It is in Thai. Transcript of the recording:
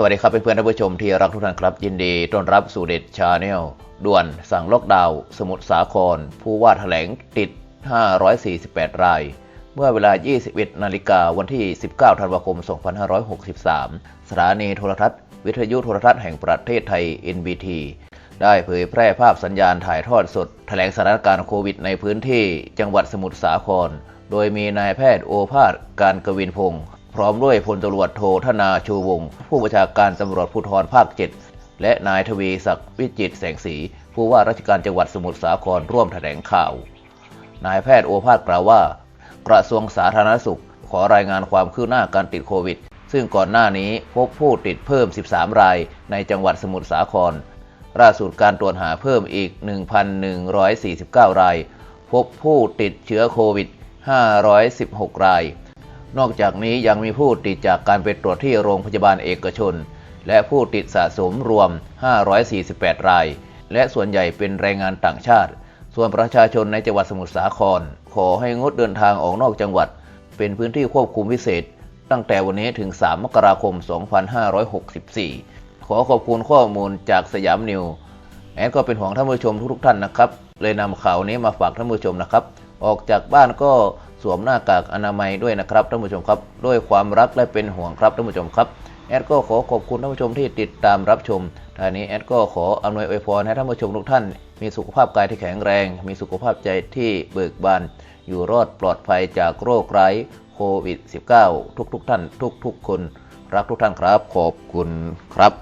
สวัสดีครับเพื่อนๆท่านผู้ชมที่รักทุกท่านครับ ยินดีต้อนรับสู่เด็ดชาแนลด่วนสั่งล็อกดาวน์สมุทรสาคร ผู้ว่าแถลงติด 548 ราย เมื่อเวลา 21 นาฬิกาวันที่ 19 ธันวาคม 2563 สถานีโทรทัศน์ วิทยุโทรทัศน์แห่งประเทศไทย NBT ได้เผยแพร่ภาพสัญญาณถ่ายทอดสด แถลงสถานการณ์โควิดในพื้นที่จังหวัดสมุทรสาคร โดยมีนายแพทย์โอภาสการกวินพงศ์ ร้อมด้วยพลตำรวจโทธนาชูวงศ์ผู้บัญชาการตำรวจภูธรภาค 7 และนายทวีศักดิ์วิจิตแสงสี ผู้ว่าราชการจังหวัดสมุทรสาครร่วมแถลงข่าว นายแพทย์โอภาสกล่าวว่า กระทรวงสาธารณสุข ขอรายงานความคืบหน้าการติดโควิด ซึ่งก่อนหน้านี้พบผู้ติดเพิ่ม 13 รายในจังหวัดสมุทรสาครล่าสุดการตรวจหาเพิ่มอีก 1,149 ราย พบผู้ติดเชื้อโควิด 516 ราย นอกจากนี้ยังมีผู้ติดจากการไปตรวจที่โรงพยาบาลเอกชน และผู้ติดสะสมรวม 548 ราย และส่วนใหญ่เป็นแรงงานต่างชาติ ส่วนประชาชนในจังหวัดสมุทรสาคร ขอให้งดเดินทางออกนอกจังหวัด เป็นพื้นที่ควบคุมพิเศษ ตั้งแต่วันนี้ถึง 3 มกราคม 2564 ขอขอบคุณข้อมูลจากสยามนิวแอนก็เป็นห่วงท่านผู้ชมทุกๆท่านนะครับ เลยนำข่าวนี้มาฝากท่านผู้ชมนะครับ ออกจากบ้านก็ สวมหน้ากากอนามัยด้วยนะครับท่านผู้ชมครับ ด้วยความรักและเป็นห่วงครับท่านผู้ชมครับแอดก็ขอขอบคุณท่านผู้ชมที่ติดตามรับชมท่านี้แอดก็ขออำนวยอวยพรให้ท่านผู้ชมทุกท่าน มีสุขภาพกายที่แข็งแรง มีสุขภาพใจที่เบิกบาน อยู่รอดปลอดภัยจากโรคร้ายโควิด -19 ทุกๆท่านทุกๆคน รักทุกท่านครับ ขอบคุณครับ